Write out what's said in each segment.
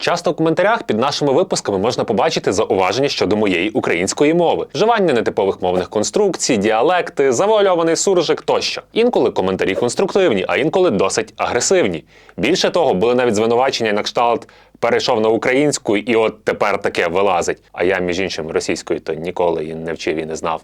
Часто в коментарях під нашими випусками можна побачити зауваження щодо моєї української мови, вживання нетипових мовних конструкцій, діалекти, завуальований суржик тощо. Інколи коментарі конструктивні, а інколи досить агресивні. Більше того, були навіть звинувачення на кшталт перейшов на українську і от тепер таке вилазить. А я, між іншим, російською то ніколи і не вчив і не знав.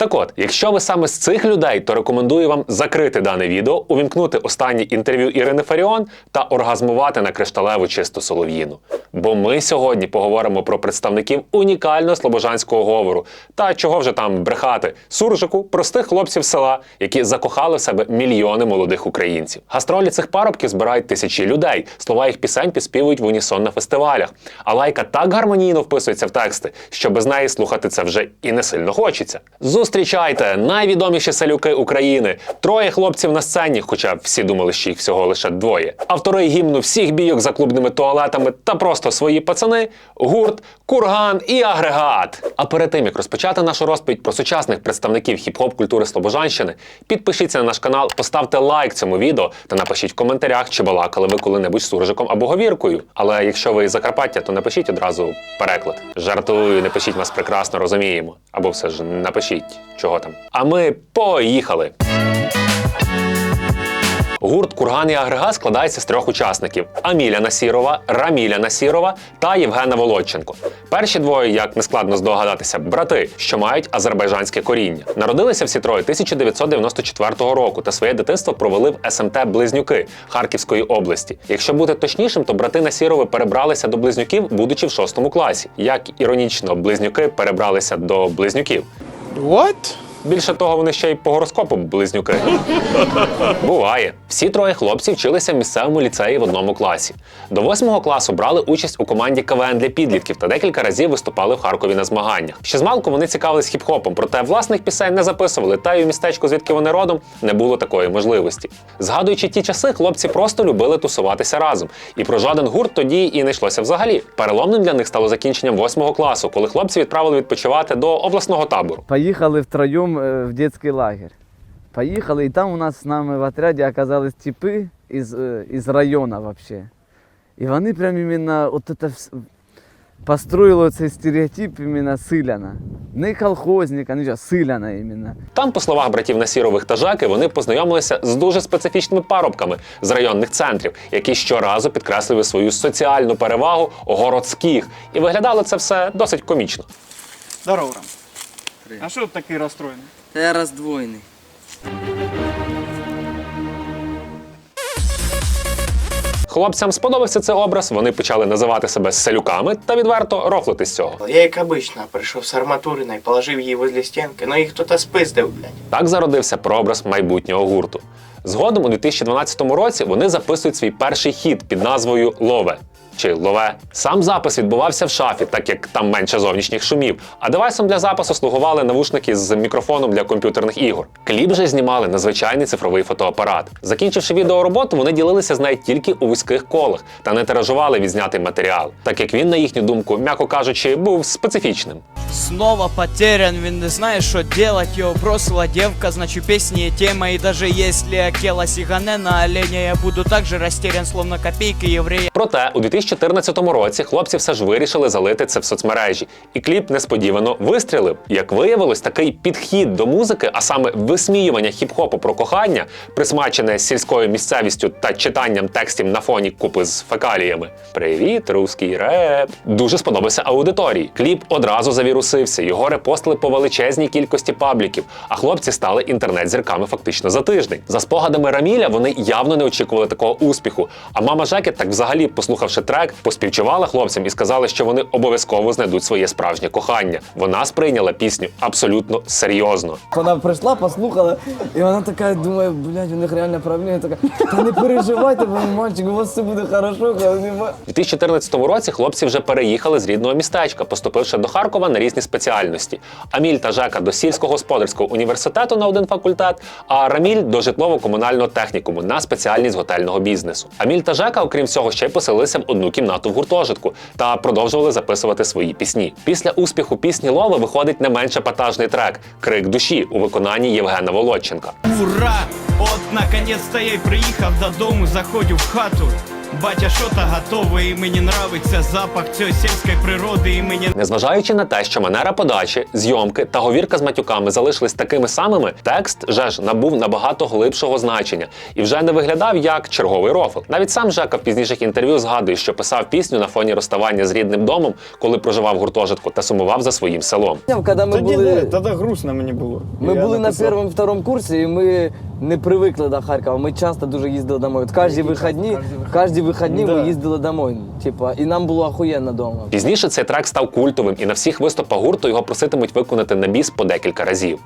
Так от, якщо ви саме з цих людей, то рекомендую вам закрити дане відео, увімкнути останнє інтерв'ю Ірини Фаріон та оргазмувати на кришталеву чисту солов'їну. Бо ми сьогодні поговоримо про представників унікального слобожанського говору та чого вже там брехати суржику простих хлопців села, які закохали в себе мільйони молодих українців. Гастролі цих парубків збирають тисячі людей. Слова їх пісень підспівують в унісон на фестивалях. А лайка так гармонійно вписується в тексти, що без неї слухати це вже і не сильно хочеться. Зустрічайте найвідоміші селюки України. Троє хлопців на сцені, хоча всі думали, що їх всього лише двоє. Автори гімну всіх бійок за клубними туалетами та просто свої пацани, гурт, курган і агрегат. А перед тим як розпочати нашу розповідь про сучасних представників хіп-хоп культури Слобожанщини, підпишіться на наш канал, поставте лайк цьому відео та напишіть в коментарях, чи балакали ви коли-небудь суржиком або говіркою. Але якщо ви із Закарпаття, то напишіть одразу переклад. Жартую, не пишіть нас прекрасно розуміємо. Або все ж напишіть, чого там. А ми поїхали. Гурт Курган і Агрегат складається з трьох учасників: Аміля Насірова, Раміля Насірова та Євгена Володченко. Перші двоє, як не складно здогадатися, брати, що мають азербайджанське коріння. Народилися всі троє 1994 року та своє дитинство провели в СМТ Близнюки Харківської області. Якщо бути точнішим, то брати Насірови перебралися до близнюків, будучи в шостому класі. Як іронічно, близнюки перебралися до близнюків. What? Більше того, вони ще й по гороскопу близнюки. Буває. Всі троє хлопців вчилися в місцевому ліцеї в одному класі. До восьмого класу брали участь у команді КВН для підлітків та декілька разів виступали в Харкові на змаганнях. Ще змалку вони цікавились хіп-хопом, проте власних пісень не записували, та й у містечку, звідки вони родом, не було такої можливості. Згадуючи ті часи, хлопці просто любили тусуватися разом. І про жоден гурт тоді і не йшлося взагалі. Переломним для них стало закінченням восьмого класу, коли хлопці відправили відпочивати до обласного табору. Поїхали втроєм е, в дитячий лагерь. Поїхали, і там у нас з нами в отряді оказались типи із, е, із району вообще. І вони прям іменно от это построїли цей стереотип іменно силяна. Не колхозника, нічого, силяна іменно. Там, по словах братів Насірових та Жаки, вони познайомилися з дуже специфічними парубками з районних центрів, які щоразу підкреслювали свою соціальну перевагу городських. І виглядало це все досить комічно. Здорово. А що ти такий розстроєний? Та я роздвоєний. Хлопцям сподобався цей образ, вони почали називати себе селюками та відверто рохлити з цього. Я, як обично, прийшов з арматуриною, положив її возле стінки, но їх хтось спиздив, блядь. Так зародився прообраз майбутнього гурту. Згодом у 2012 році вони записують свій перший хіт під назвою Лове. Чи лове сам запис відбувався в шафі, так як там менше зовнішніх шумів. А девайсом для запису слугували навушники з мікрофоном для комп'ютерних ігор. Кліп же знімали на звичайний цифровий фотоапарат. Закінчивши відеороботу, вони ділилися з нею тільки у вузьких колах та не тиражували відзнятий матеріал, так як він, на їхню думку, м'яко кажучи, був специфічним. Снова потерян, він не знає, що делать, його бросила девка, значит песни тема, и даже если Акела сигане на оленя, я буду так же растерян, словно копейка еврея. Проте у 2014 році хлопці все ж вирішили залити це в соцмережі, і кліп несподівано вистрілив. Як виявилось, такий підхід до музики, а саме висміювання хіп-хопу про кохання, присмачене сільською місцевістю та читанням текстів на фоні купи з фекаліями. Привіт, русський реп! Дуже сподобався аудиторії. Кліп одразу завірусився, його репостили по величезній кількості пабліків, а хлопці стали інтернет-зірками фактично за тиждень. За спогадами Раміля, вони явно не очікували такого успіху. А мама Жеки, так взагалі, послухавши трек, поспівчувала хлопцям і сказала, що вони обов'язково знайдуть своє справжнє кохання. Вона сприйняла пісню абсолютно серйозно. Вона прийшла, послухала, і вона така думає, блядь, у них реально проблеми. Така, та не переживайте, ви, мальчик, у вас все буде хорошо. У 2014 році хлопці вже переїхали з рідного містечка, поступивши до Харкова на різні спеціальності. Аміль та Жека до сільськогосподарського університету на один факультет, а Раміль до житлово-комунального технікуму на спеціальність готельного бізнесу. Аміль та Жека, окрім всього, ще й поселилися в одну кімнату в гуртожитку та продовжували записувати свої пісні. Після успіху пісні Лови виходить не менш епатажний трек Крик душі у виконанні Євгена Володченка. Ура! От наконець-то я й приїхав додому, заходю в хату. Батя що-то готове, і мені нравиться запах цієї сільської природи, і мені Незважаючи на те, що манера подачі, зйомки та говірка з матюками залишились такими самими, текст вже ж набув набагато глибшого значення і вже не виглядав як черговий рофл. Навіть сам Жека в пізніших інтерв'ю згадує, що писав пісню на фоні розставання з рідним домом, коли проживав в гуртожитку та сумував за своїм селом. Когда мы Тоді, были... да, тоді грустно мені було. Ми Я були на написав. першому второму курсі, і ми не привикли до Харкова. Ми часто дуже їздили домой. От кожні вихідні, кожні вихідні ми їздили домой. Типа, і нам було охуєнно вдома. Пізніше цей трек став культовим, і на всіх виступах гурту його проситимуть виконати на біс по декілька разів.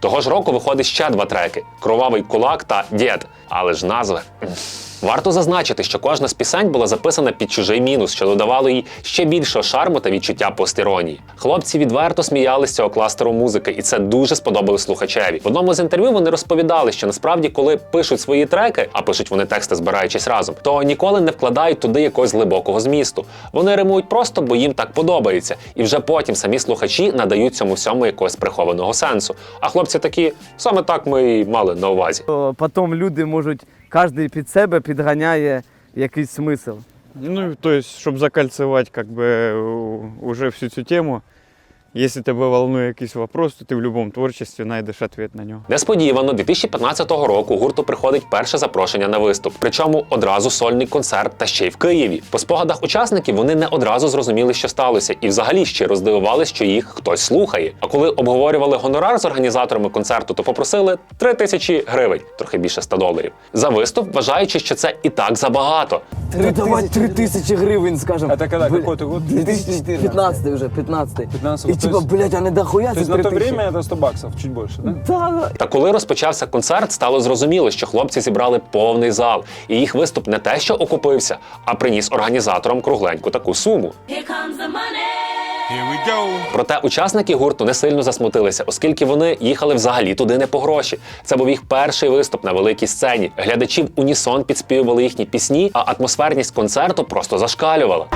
Того ж року виходить ще два треки: Кровавий кулак та Дід. Але ж назви. Варто зазначити, що кожна з пісень була записана під чужий мінус, що додавало їй ще більшого шарму та відчуття постіронії. Хлопці відверто сміялися з цього кластеру музики, і це дуже сподобалось слухачеві. В одному з інтерв'ю вони розповідали, що насправді, коли пишуть свої треки, а пишуть вони тексти, збираючись разом, то ніколи не вкладають туди якогось глибокого змісту. Вони римують просто, бо їм так подобається, і вже потім самі слухачі надають цьому всьому якогось прихованого сенсу. А хлопці такі саме так ми і мали на увазі. Потім люди можуть, кожен під себе підганяє якийсь смисл. Ну, то есть, щоб закольцевать как бы уже всю цю тему, якщо тебе волнує якийсь вопрос, то ти в будь-якому творчестві знайдеш відповідь на нього. Несподівано 2015 року гурту приходить перше запрошення на виступ. Причому одразу сольний концерт та ще й в Києві. По спогадах учасників вони не одразу зрозуміли, що сталося, і взагалі ще роздивувались, що їх хтось слухає. А коли обговорювали гонорар з організаторами концерту, то попросили 3 тисячі гривень, трохи більше 100 доларів. За виступ, вважаючи, що це і так забагато. Три давай три тисячі гривень, скажемо. Это когда? Какой ты год? 2015 вже, 15 15, І то типа, есть- блядь, а не дохуя То це есть на три то тисячі. время это 100 баксов, чуть больше, да? Да, Та коли розпочався концерт, стало зрозуміло, що хлопці зібрали повний зал, і їх виступ не те, що окупився, а приніс організаторам кругленьку таку суму. Here comes the money. Проте учасники гурту не сильно засмутилися, оскільки вони їхали взагалі туди не по гроші. Це був їх перший виступ на великій сцені. Глядачі в унісон підспівували їхні пісні, а атмосферність концерту просто зашкалювала.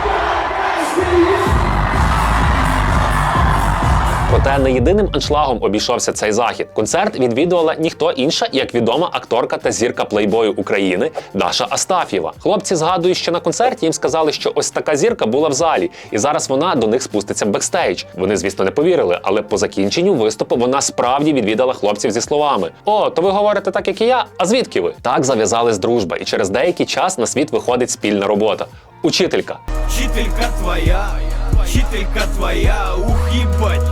Проте не єдиним аншлагом обійшовся цей захід. Концерт відвідувала ніхто інша, як відома акторка та зірка плейбою України Даша Астаф'єва. Хлопці згадують, що на концерті їм сказали, що ось така зірка була в залі, і зараз вона до них спуститься бекстейдж. Вони, звісно, не повірили, але по закінченню виступу вона справді відвідала хлопців зі словами: О, то ви говорите так, як і я. А звідки ви? Так зав'язалась дружба, і через деякий час на світ виходить спільна робота. Учителька. Вчителька твоя, вчителька твоя, ух їбать.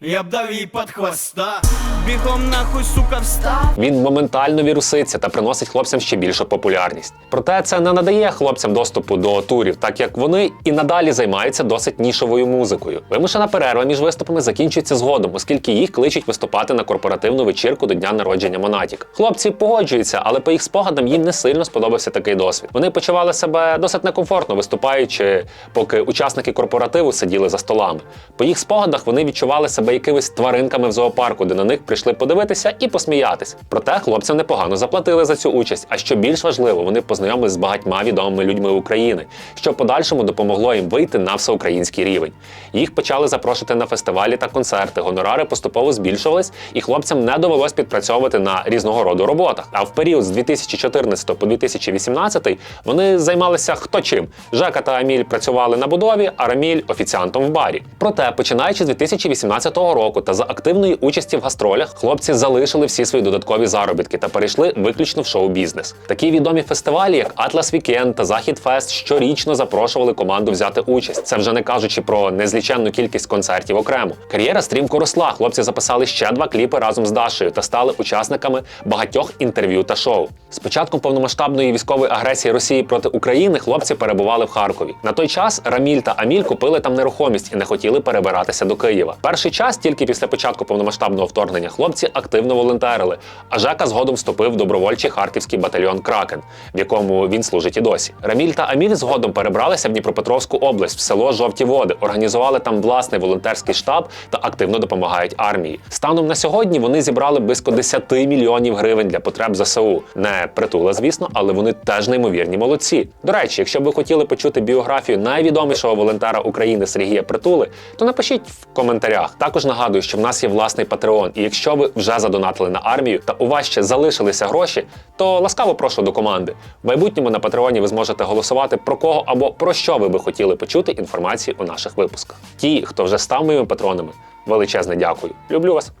Я б дав їй під хвоста. Бігом нахуй, сука, встав. Він моментально віруситься та приносить хлопцям ще більшу популярність. Проте це не надає хлопцям доступу до турів, так як вони і надалі займаються досить нішовою музикою. Вимушена перерва між виступами закінчується згодом, оскільки їх кличуть виступати на корпоративну вечірку до дня народження Монатік. Хлопці погоджуються, але по їх спогадам їм не сильно сподобався такий досвід. Вони почували себе досить некомфортно виступаючи, поки учасники корпоративу сиділи за столами. По їх спогадах вони відчували себе якимись тваринками в зоопарку, де на них прийшли подивитися і посміятись. Проте хлопцям непогано заплатили за цю участь. А що більш важливо, вони познайомились з багатьма відомими людьми України, що подальшому допомогло їм вийти на всеукраїнський рівень. Їх почали запрошувати на фестивалі та концерти. Гонорари поступово збільшувались, і хлопцям не довелось підпрацьовувати на різного роду роботах. А в період з 2014 по 2018 вони займалися хто чим. Жека та Аміль працювали на будові, а Раміль офіціантом в барі. Проте, починаючи з 2018 року та за активної участі в гастролях, хлопці залишили всі свої додаткові заробітки та перейшли виключно в шоу-бізнес. Такі відомі фестивалі, як Атлас Вікенд та Захід Фест, щорічно запрошували команду взяти участь. Це вже не кажучи про незліченну кількість концертів окремо. Кар'єра стрімко росла. Хлопці записали ще два кліпи разом з Дашею та стали учасниками багатьох інтерв'ю та шоу. З початком повномасштабної військової агресії Росії проти України хлопці перебували в Харкові. На той час Раміль та Аміль купили там нерухомість і не хотіли перебиратися до Києва. Перший час, тільки після початку повномасштабного вторгнення, хлопці активно волонтерили. А Жека згодом вступив в добровольчий харківський батальйон Кракен, в якому він служить і досі. Раміль та Аміль згодом перебралися в Дніпропетровську область, в село Жовті Води, організували там власний волонтерський штаб та активно допомагають армії. Станом на сьогодні вони зібрали близько 10 мільйонів гривень для потреб ЗСУ. Не притула, звісно, але вони теж неймовірні молодці. До речі, якщо б ви хотіли почути біографію найвідомішого волонтера України Сергія Притули, то напишіть в коментарях. Також Також нагадую, що в нас є власний Patreon, і якщо ви вже задонатили на армію та у вас ще залишилися гроші, то ласкаво прошу до команди. В майбутньому на Патреоні ви зможете голосувати про кого або про що ви би хотіли почути інформацію у наших випусках. Ті, хто вже став моїми патронами, величезне дякую. Люблю вас.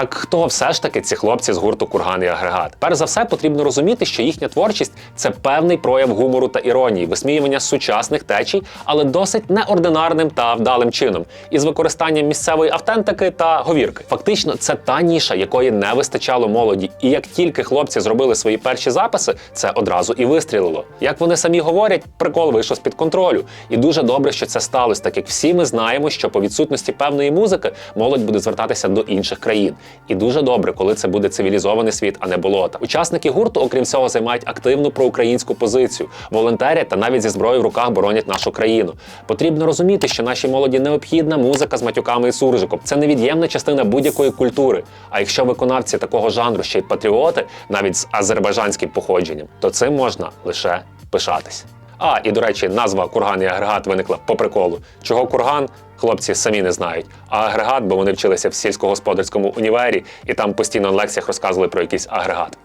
Так хто все ж таки ці хлопці з гурту Курган і агрегат? Перш за все, потрібно розуміти, що їхня творчість це певний прояв гумору та іронії, висміювання сучасних течій, але досить неординарним та вдалим чином, із використанням місцевої автентики та говірки. Фактично, це та ніша, якої не вистачало молоді. І як тільки хлопці зробили свої перші записи, це одразу і вистрілило. Як вони самі говорять, прикол вийшов з під контролю. І дуже добре, що це сталося, так як всі ми знаємо, що по відсутності певної музики молодь буде звертатися до інших країн. І дуже добре, коли це буде цивілізований світ, а не болота. Учасники гурту, окрім всього, займають активну проукраїнську позицію, волонтерять та навіть зі зброєю в руках боронять нашу країну. Потрібно розуміти, що нашій молоді необхідна музика з матюками і суржиком. Це невід'ємна частина будь-якої культури. А якщо виконавці такого жанру ще й патріоти, навіть з азербайджанським походженням, то цим можна лише пишатись. А, і до речі, назва курган і агрегат виникла по приколу. Чого курган? Хлопці самі не знають. А агрегат, бо вони вчилися в сільськогосподарському універі, і там постійно на лекціях розказували про якийсь агрегат.